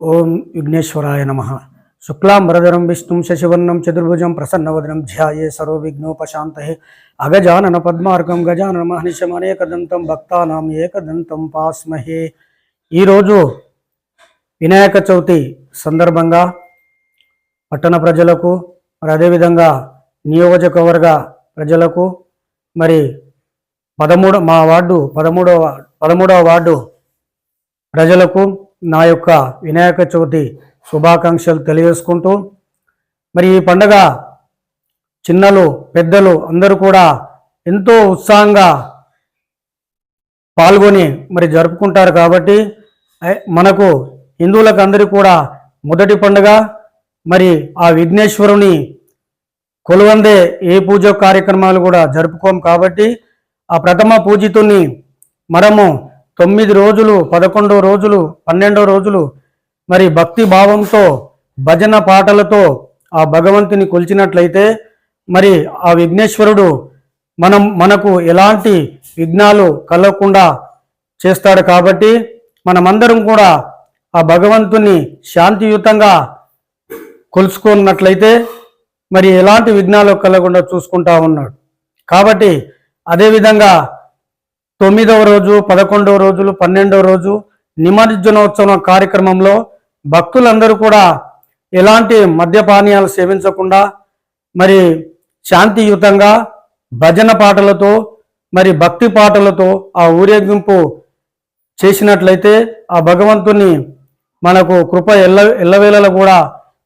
ఓం విఘ్నేశ్వరాయ నమ. శుక్లాం వరదరం విష్ణుం శశివర్ణం చతుర్భుజం ప్రసన్నవదనం ధ్యాయే సర్వ విఘ్నోపశాంతయే అగజానన పద్మార్గం గజానన మహనిశం అనేకదంతం భక్తానాం ఏకదంతం పాస్మహే. ఈరోజు వినాయక చవితి సందర్భంగా పట్టణ ప్రజలకు మరి అదేవిధంగా నియోజకవర్గ ప్రజలకు మరి పదమూడు మా వార్డు పదమూడవ పదమూడవ వార్డు ప్రజలకు నా యొక్క వినాయక చవితి శుభాకాంక్షలు తెలియజేసుకుంటూ మరి ఈ పండగ చిన్నలు పెద్దలు అందరూ కూడా ఎంతో ఉత్సాహంగా పాల్గొని మరి జరుపుకుంటారు కాబట్టి మనకు హిందువులకు అందరికీ కూడా మొదటి పండుగ మరి ఆ విఘ్నేశ్వరుని కొలువందే ఏ పూజ కార్యక్రమాలు కూడా జరుపుకోం కాబట్టి ఆ ప్రథమ పూజితుని మనము తొమ్మిది రోజులు పదకొండో రోజులు పన్నెండో రోజులు మరి భక్తి భావంతో భజన పాటలతో ఆ భగవంతుని కొలిచినట్లయితే మరి ఆ విఘ్నేశ్వరుడు మనం మనకు ఎలాంటి విఘ్నాలు కలగకుండా చేస్తాడు కాబట్టి మనమందరం కూడా ఆ భగవంతుని శాంతియుతంగా కొలుసుకున్నట్లయితే మరి ఎలాంటి విఘ్నాలు కలగకుండా చూసుకుంటా ఉన్నాడు. కాబట్టి అదేవిధంగా తొమ్మిదవ రోజు పదకొండవ రోజులు పన్నెండవ రోజు నిమజ్జనోత్సవం కార్యక్రమంలో భక్తులందరూ కూడా ఎలాంటి మద్యపానీయాలు సేవించకుండా మరి శాంతియుతంగా భజన పాటలతో మరి భక్తి పాటలతో ఆ ఊరేగింపు చేసినట్లయితే ఆ భగవంతుని మనకు కృప ఎల్ల ఎల్లవేళలా కూడా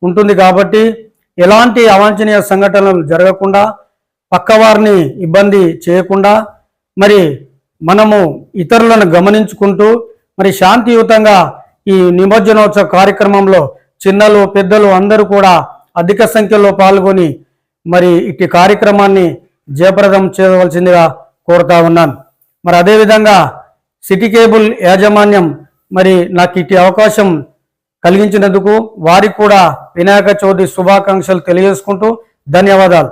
ఉంటుంది కాబట్టి ఎలాంటి అవాంఛనీయ సంఘటనలు జరగకుండా పక్కవారిని ఇబ్బంది చేయకుండా మరి మనము ఇతరులను గమనించుకుంటూ మరి శాంతియుతంగా ఈ నిమజ్జనోత్సవ కార్యక్రమంలో చిన్నలు పెద్దలు అందరూ కూడా అధిక సంఖ్యలో పాల్గొని మరి ఇట్టి కార్యక్రమాన్ని జయప్రదం చేయవలసిందిగా కోరుతా ఉన్నాను. మరి అదేవిధంగా సిటీ కేబుల్ యాజమాన్యం మరి నాకు ఇట్టి అవకాశం కలిగించినందుకు వారికి కూడా వినాయక చవితి శుభాకాంక్షలు తెలియజేసుకుంటూ ధన్యవాదాలు.